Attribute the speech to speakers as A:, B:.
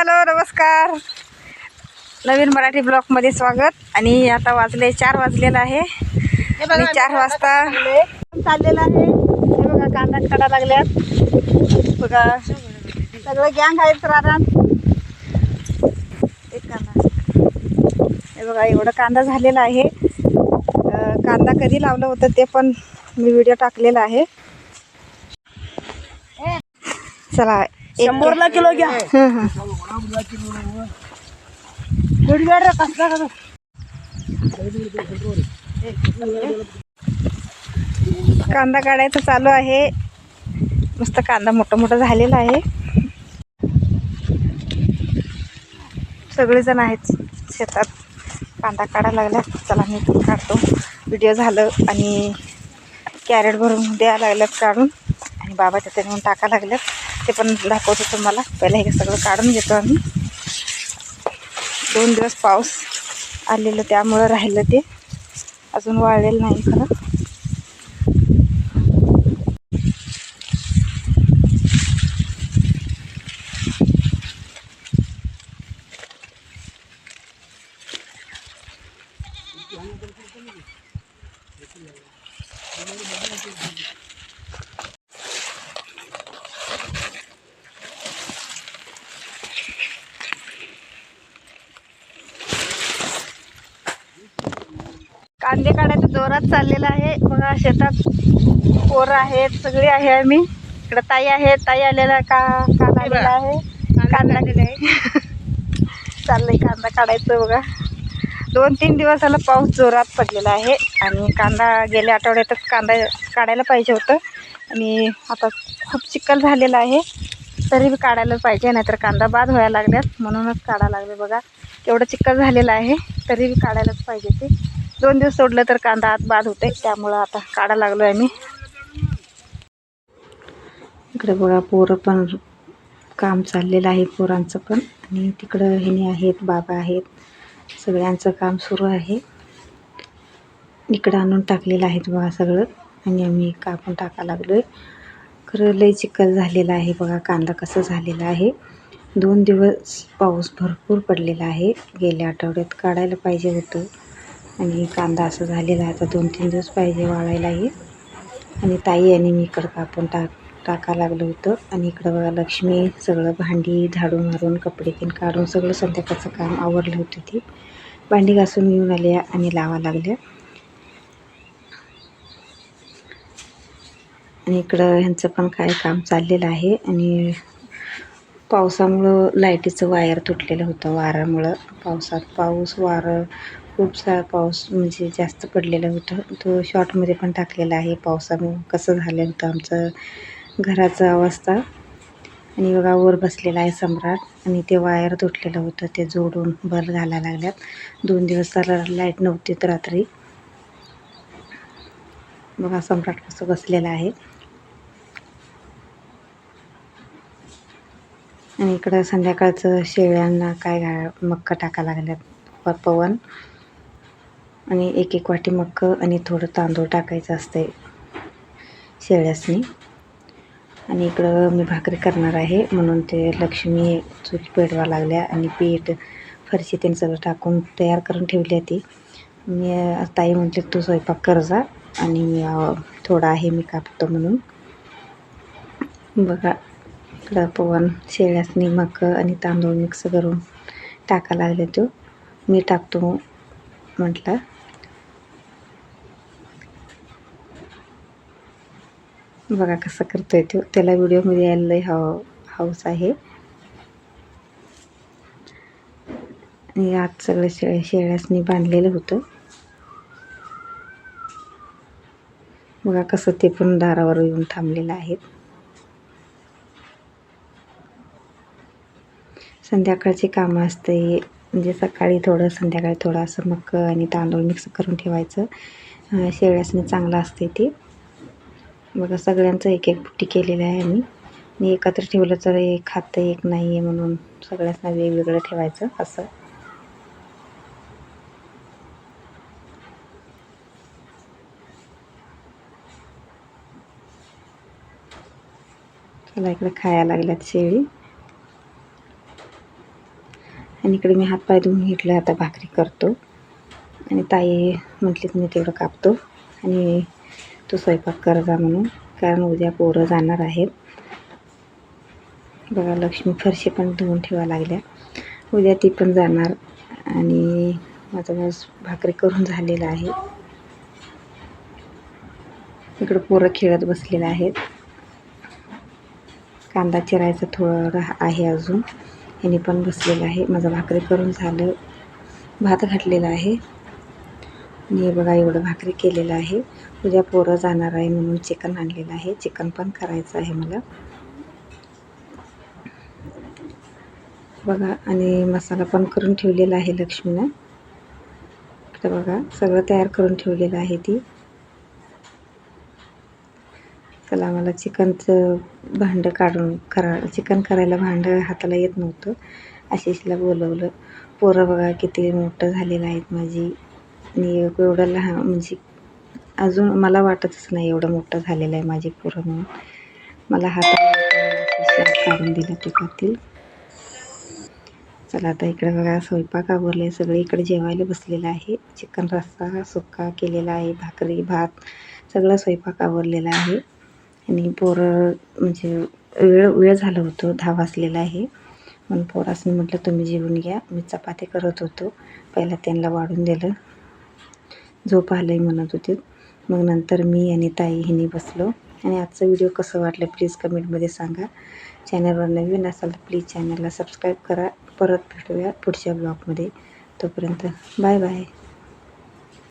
A: Hello नमस्कार. नवीन मराठी ब्लॉगमध्ये स्वागत. आणि आता वाजले चार वाजलेलं आहे. आणि चार वाजता चाललेलं आहे. हे बघा कांदा काढा लागल्यात. बघा सगळं गँग आहेत रानात. एक कांदा. हे बघा एवढं कांदा झालेला आहे. कांदा कधी लावलं होतं ते पण मी व्हिडिओ टाकलेला आहे. चला
B: शंभरला किलो घ्या.
A: हं, हं. कांदा काढायचं चालू आहे. मस्त कांदा मोठा मोठा झालेला आहे. सगळेजण आहेत शेतात. कांदा काढायला लागला चला मी पण काढतो. व्हिडिओ झालं आणि कॅरेट भरून द्यायला लागल्यात काढून. आणि बाबा त्याच्यात नेऊन टाका लागल्यात. ते पण दाखवतो तुम्हाला. पहिला हे सगळं काढून घेतो आम्ही. दोन दिवस पाऊस आलेलं त्यामुळं राहिलं ते. अजून वाळलेलं नाही खरं. कांदे काढायचं जोरात चाललेलं आहे. बघा शेतात पोरं आहेत सगळे आहे आम्ही. इकडं ताई आहे ताई आलेला का कांदा आलेला आहे. कांदा चाललंय कांदा काढायचं बघा. दोन तीन दिवस झालं पाऊस जोरात पडलेला आहे आणि कांदा गेल्या आठवड्यातच कांदा काढायला पाहिजे होतं. आणि आता खूप चिखल झालेला आहे. तरी बी काढायला पाहिजे नाहीतर कांदा बाद व्हायला लागल्यात. म्हणूनच काढायला लागले बघा. केवढं चिखल झालेलं आहे तरी बी काढायलाच पाहिजे ते. दोन दिवस सोडलं तर कांदा आत बाद होते त्यामुळं आता काढायला लागलो आहे मी इकडे बघा पोरं पण काम चाललेलं आहे पोरांचं पण. आणि तिकडं ह्याने आहेत बाबा आहेत. सगळ्यांचं काम सुरू आहे. इकडं आणून टाकलेलं आहे बघा सगळं. आणि आम्ही कापून टाका लागलो आहे खरं लय चिखल झालेला आहे बघा कांदा कसं झालेला आहे. दोन दिवस पाऊस भरपूर पडलेला आहे. गेल्या आठवड्यात काढायला पाहिजे होतं. आणि कांदा असं झालेला आहे. आता दोन तीन दिवस पाहिजे वाळायलाही. आणि ताई आणि मी इकडं कापून टाक टाका लागलं होतं. आणि इकडं बघा लक्ष्मी सगळं भांडी झाडू मारून कपडे तीन काढून सगळं संध्याकाळचं काम आवरलं होतं ती. भांडी घासून येऊन आल्या आणि लावा लागल्या. आणि इकडं ह्यांचं पण काय काम चाललेलं आहे. आणि पावसामुळं लाईटीचं वायर तुटलेलं होतं वाऱ्यामुळं. पावसात पाऊस वारं खूप सा पाऊस म्हणजे जास्त पडलेलं होतं. तो शॉर्टमध्ये पण टाकलेला आहे पावसामुळं कसं झालं होतं आमचं घराचं अवस्था? आणि बघा वर बसलेला आहे सम्राट. आणि ते वायर तुटलेलं होतं. ते जोडून भर घालायला लागल्यात. दोन दिवस त्याला लाइट नव्हती तर रात्री. बघा सम्राट कसं बसलेला आहे. आणि इकडं संध्याकाळचं शेळ्यांना काय घा मक्का टाका लागल्यात. पवन. आणि एक एक वाटी मक्क आणि थोडं तांदूळ टाकायचं असतंय शेळ्यासनी. आणि इकडं मी भाकरी करणार आहे म्हणून ते लक्ष्मी चूल पेटवा लागल्या आणि पीठ फरशी त्यांनी सगळं टाकून तयार करून ठेवली आहे ती. मी ताई म्हटली तू स्वयंपाक कर जा आणि मी थोडा आहे मी कापतो म्हणून. बघा इकडं पवन शेळ्यासनी मक आणि तांदूळ मिक्स करून टाका लागले तो. मी टाकतो म्हटलं. बघा कसं आहे तो. त्याला व्हिडिओमध्ये यायला लई हाव हाऊस आहे. आणि आत सगळं शेळ शेळ्यासनी बांधलेलं होतं. बघा कसं ते पण दारावर येऊन थांबलेलं आहेत संध्याकाळची कामं असते. म्हणजे सकाळी थोडं संध्याकाळी थोडं असं मक आणि तांदूळ मिक्स करून ठेवायचं. अं, शेळ्यासनी चांगलं असते ते. बघा सगळ्यांचं एक एक बुट्टी केलेलं आहे आम्ही. आणि एकत्र ठेवलं तर एक खातं एक नाही आहे म्हणून सगळ्यांना वेगवेगळं ठेवायचं असं. चला इकडे खायला लागल्यात शेळी. आणि इकडे मी हातपाय धुवून घेतलं आता भाकरी करतो. आणि ताई म्हटली मी तेवढं कापतो. आणि तो स्वयंपाक कर जा म्हणून कारण उद्या पोरं जाणार आहेत. बघा लक्ष्मी फरशी पण धुवून ठेवा लागल्या. उद्या ती पण जाणार आणि माझं बस भाकरी करून झालेलं आहे. इकडं पोरं खेळत बसलेलं आहेत. कांदा चिरायचं थोडं आहे अजून. याने पण बसलेलं आहे. माझं भाकरी करून झालं. भात घातलेला आहे. आणि हे बघा एवढं भाकरी केलेलं आहे. उद्या पोरं जाणार आहे म्हणून चिकन आणलेलं आहे. चिकन पण करायचं आहे मला. बघा आणि मसाला पण करून ठेवलेला आहे लक्ष्मीनं. तर बघा सगळं तयार करून ठेवलेलं आहे ती. चला मला चिकनचं भांडं काढून करा चिकन करायला भांडं हाताला येत नव्हतं. आशिषला बोलवलं. पोरं बघा किती मोठं झालेलं आहेत माझी. आणि एवढं लहान म्हणजे अजून मला वाटतच नाही एवढं मोठं झालेलं आहे माझी पोरं म्हणून. मला हाताला काढून दिलं पिकातील चला आता इकडे बघा स्वयंपाक आवरले सगळे इकडे जेवायला बसलेलं आहे. चिकन रस्सा सुक्का केलेला आहे भाकरी भात सगळं स्वयंपाक आवरलेला आहे. आणि पोरं म्हणजे वेळ वेळ झालं होतं दहा वाजलेला आहे. म्हणून पोरासनी म्हटलं तुम्ही जेवून घ्या. मी चपाती करत होतो. पहिला त्यांना वाढून दिलं. झोप आलंय म्हणत होते. मग नंतर मी आणि ताई हिने बसलो. आणि आजचा व्हिडिओ कसं वाटलं प्लीज कमेंटमध्ये सांगा. चॅनलवर नवीन असाल तर प्लीज चॅनलला सबस्क्राईब करा. परत भेटूया पुढच्या ब्लॉगमध्ये. तोपर्यंत बाय बाय.